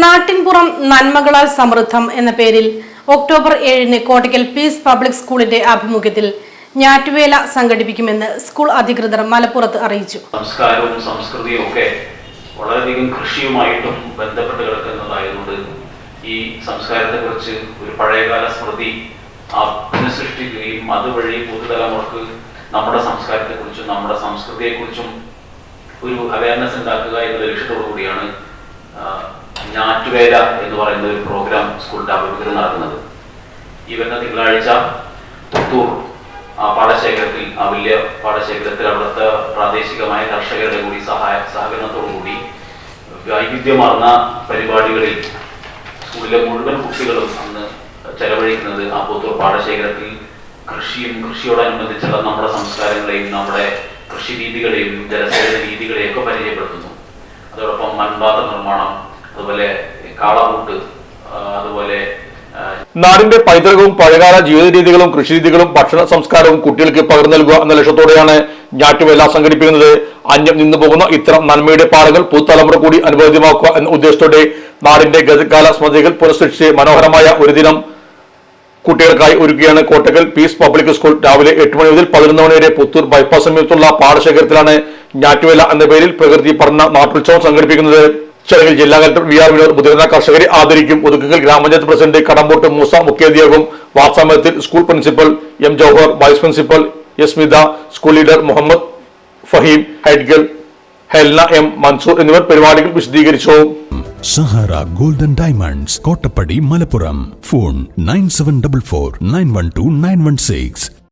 നാട്ടിൻപുറം നന്മകളാൽ സമൃദ്ധം എന്ന പേരിൽ ഒക്ടോബർ ഏഴിന് കോട്ടയ്ക്കൽ പീസ് പബ്ലിക് സ്കൂളിന്റെ ആഭിമുഖ്യത്തിൽ ഞാറ്റുവേല സംഘടിപ്പിക്കുമെന്ന് സ്കൂൾ അധികൃതർ മലപ്പുറത്ത് അറിയിച്ചു. സംസ്കാരവും സംസ്കൃതിയും ഒക്കെ വളരെയധികം കൃഷിയുമായിട്ടും ബന്ധപ്പെട്ട് കിടക്കുന്നതായതുകൊണ്ട് ഈ സംസ്കാരത്തെക്കുറിച്ച് ഒരു പഴയകാല സ്മൃതി സൃഷ്ടിക്കുകയും അതുവഴി പുതുതലമുറക്ക് നമ്മുടെ സംസ്കാരത്തെക്കുറിച്ചും നമ്മുടെ സംസ്കൃതിയെക്കുറിച്ചും ഒരു അവയർനെസ് ഉണ്ടാക്കുക എന്ന ലക്ഷ്യത്തോടു കൂടിയാണ് ഞാറ്റുവേല എന്ന് പറയുന്ന ഒരു പ്രോഗ്രാം സ്കൂളിന്റെ ആഭിമുഖ്യത്തിൽ നടക്കുന്നത്. ഈ വരുന്ന തിങ്കളാഴ്ച പുത്തൂർ പാടശേഖരത്തിൽ ആ വലിയ പാടശേഖരത്തിൽ അവിടുത്തെ പ്രാദേശികമായ കർഷകരുടെ കൂടി സഹായ സഹകരണത്തോടുകൂടി വൈവിധ്യമാർന്ന പരിപാടികളിൽ സ്കൂളിലെ മുഴുവൻ കുട്ടികളും അന്ന് ചെലവഴിക്കുന്നത് ആ പുത്തൂർ പാടശേഖരത്തിൽ കൃഷിയും കൃഷിയോടനുബന്ധിച്ചുള്ള നമ്മുടെ സംസ്കാരങ്ങളെയും നമ്മുടെ കൃഷി രീതികളെയും ജലസേചന രീതികളെയും ഒക്കെ പരിചയപ്പെടുത്തുന്നു. അതോടൊപ്പം മൺപാത നിർമ്മാണം അതുപോലെ കാളമുട്ട് അതുപോലെ നാടിന്റെ പൈതൃകവും പഴയകാല ജീവിത രീതികളും കൃഷിരീതികളും ഭക്ഷണ സംസ്കാരവും കുട്ടികൾക്ക് പകർന്നു നൽകുക എന്ന ലക്ഷ്യത്തോടെയാണ് ഞാറ്റുവേല സംഘടിപ്പിക്കുന്നത്. അന്യം നിന്നു പോകുന്ന ഇത്തരം നന്മയുടെ പാടങ്ങൾ പുതുതലമുറ കൂടി അനുഭവമാക്കുക എന്ന ഉദ്ദേശത്തോടെ നാടിന്റെ ഗതകാല സ്മൃതികൾ പുനഃസൃഷ്ടിച്ച് മനോഹരമായ ഒരു ദിനം കുട്ടികൾക്കായി ഒരുക്കുകയാണ്. കോട്ടക്കൽ പീസ് പബ്ലിക് സ്കൂൾ രാവിലെ എട്ട് മണി മുതൽ പതിനൊന്ന് മണി വരെ പുത്തൂർ ബൈപ്പാസ് സമീപത്തുള്ള പാടശേഖരത്തിലാണ് ഞാറ്റുവേല എന്ന പേരിൽ പ്രകൃതി പറഞ്ഞ നാട്ടുത്സവം സംഘടിപ്പിക്കുന്നത്. ചടങ്ങിൽ ജില്ലാ കലക്ടർ വി ആർ വിനോദ് മുതിർന്ന കർഷകരെ ആദരിക്കും. ഒതുക്കുകൾ ഗ്രാമപഞ്ചായത്ത് പ്രസിഡന്റ് കടമ്പോട്ട് മൂസ മുഖ്യാധ്യാപകം വാർത്താമയത്തിൽ school principal M Johar vice principal S Smitha school leader Muhammad Faheem ഹൈഡ്ഗൽ Helna M Mansoor എന്നിവർ പരിപാടികൾ വിശദീകരിച്ചു. Sahara golden diamonds Kottappadi Malappuram. Phone nine seven double four nine one two nine one six.